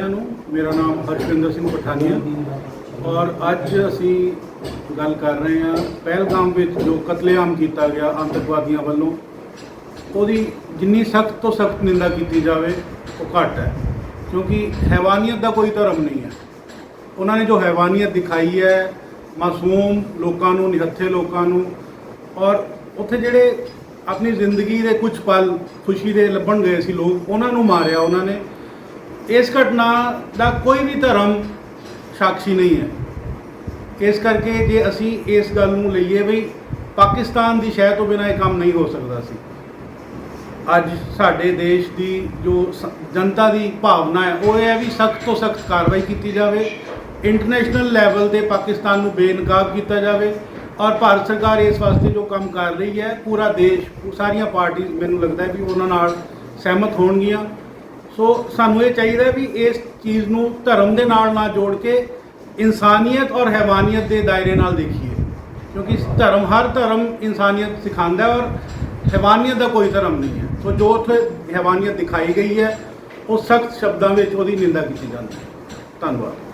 ਨੂੰ ਮੇਰਾ ਨਾਮ ਹਰਸ਼ਿੰਦਰ ਸਿੰਘ ਪਠਾਨੀਆ ਔਰ ਅੱਜ ਅਸੀਂ ਗੱਲ ਕਰ ਰਹੇ ਹਾਂ ਪਹਿਲਗਾਮ ਵਿੱਚ ਜੋ ਕਤਲੇਆਮ ਕੀਤਾ ਗਿਆ ਆਤੰਕਵਾਦੀਆਂ ਵੱਲੋਂ, ਉਹਦੀ ਜਿੰਨੀ ਸਖਤ ਤੋਂ ਸਖਤ ਨਿੰਦਾ ਕੀਤੀ ਜਾਵੇ, ਉਹ ਘੱਟ ਹੈ। ਕਿਉਂਕਿ ਹੈਵਾਨੀਅਤ ਦਾ ਕੋਈ ਧਰਮ ਨਹੀਂ ਹੈ। ਉਹਨਾਂ ਨੇ ਜੋ ਹੈਵਾਨੀਅਤ ਦਿਖਾਈ ਹੈ, ਮਾਸੂਮ ਲੋਕਾਂ ਨੂੰ, ਨਿਹੱਥੇ ਲੋਕਾਂ ਨੂੰ, ਔਰ ਉੱਥੇ ਜਿਹੜੇ ਆਪਣੀ ਜ਼ਿੰਦਗੀ ਦੇ ਕੁਝ ਪਲ ਖੁਸ਼ੀ ਦੇ ਲੱਭਣ ਗਏ ਸੀ ਲੋਕ, ਉਹਨਾਂ ਨੂੰ ਮਾਰਿਆ ਉਹਨਾਂ ਨੇ। ਇਸ ਘਟਨਾ ਦਾ ਕੋਈ ਵੀ ਧਰਮ ਸਾਖੀ ਨਹੀਂ ਹੈ। ਇਸ ਕਰਕੇ ਜੇ ਅਸੀਂ ਇਸ ਗੱਲ ਨੂੰ ਲਈਏ ਵੀ ਪਾਕਿਸਤਾਨ ਦੀ ਸ਼ਹਿ ਤੋਂ ਬਿਨਾਂ ਇਹ ਕੰਮ ਨਹੀਂ ਹੋ ਸਕਦਾ ਸੀ। ਅੱਜ ਸਾਡੇ ਦੇਸ਼ ਦੀ ਜੋ ਜਨਤਾ ਦੀ ਭਾਵਨਾ ਹੈ, ਉਹ ਇਹ ਹੈ ਵੀ ਸਖਤ ਤੋਂ ਸਖਤ ਕਾਰਵਾਈ ਕੀਤੀ ਜਾਵੇ। ਇੰਟਰਨੈਸ਼ਨਲ ਲੈਵਲ ਤੇ ਪਾਕਿਸਤਾਨ ਨੂੰ ਬੇਨਕਾਬ ਕੀਤਾ ਜਾਵੇ ਔਰ ਭਾਰਤ ਸਰਕਾਰ ਇਸ ਵਾਸਤੇ ਜੋ ਕੰਮ ਕਰ ਰਹੀ ਹੈ, ਪੂਰਾ ਦੇਸ਼ ਸਾਰੀਆਂ ਪਾਰਟੀ ਮੈਨੂੰ ਲੱਗਦਾ ਹੈ ਵੀ ਉਹਨਾਂ ਨਾਲ ਸਹਿਮਤ ਹੋਣਗੀਆਂ। ਸੋ ਸਾਨੂੰ ਇਹ ਚਾਹੀਦਾ ਵੀ ਇਸ ਚੀਜ਼ ਨੂੰ ਧਰਮ ਦੇ ਨਾਲ ਨਾ ਜੋੜ ਕੇ ਇਨਸਾਨੀਅਤ ਔਰ ਹੈਵਾਨੀਅਤ ਦੇ ਦਾਇਰੇ ਨਾਲ ਦੇਖੀਏ। ਕਿਉਂਕਿ ਧਰਮ, ਹਰ ਧਰਮ ਇਨਸਾਨੀਅਤ ਸਿਖਾਉਂਦਾ ਔਰ ਹੈਵਾਨੀਅਤ ਦਾ ਕੋਈ ਧਰਮ ਨਹੀਂ ਹੈ। ਸੋ ਜੋ ਉੱਥੇ ਹੈਵਾਨੀਅਤ ਦਿਖਾਈ ਗਈ ਹੈ, ਉਹ ਸਖਤ ਸ਼ਬਦਾਂ ਵਿੱਚ ਉਹਦੀ ਨਿੰਦਾ ਕੀਤੀ ਜਾਂਦੀ ਹੈ। ਧੰਨਵਾਦ।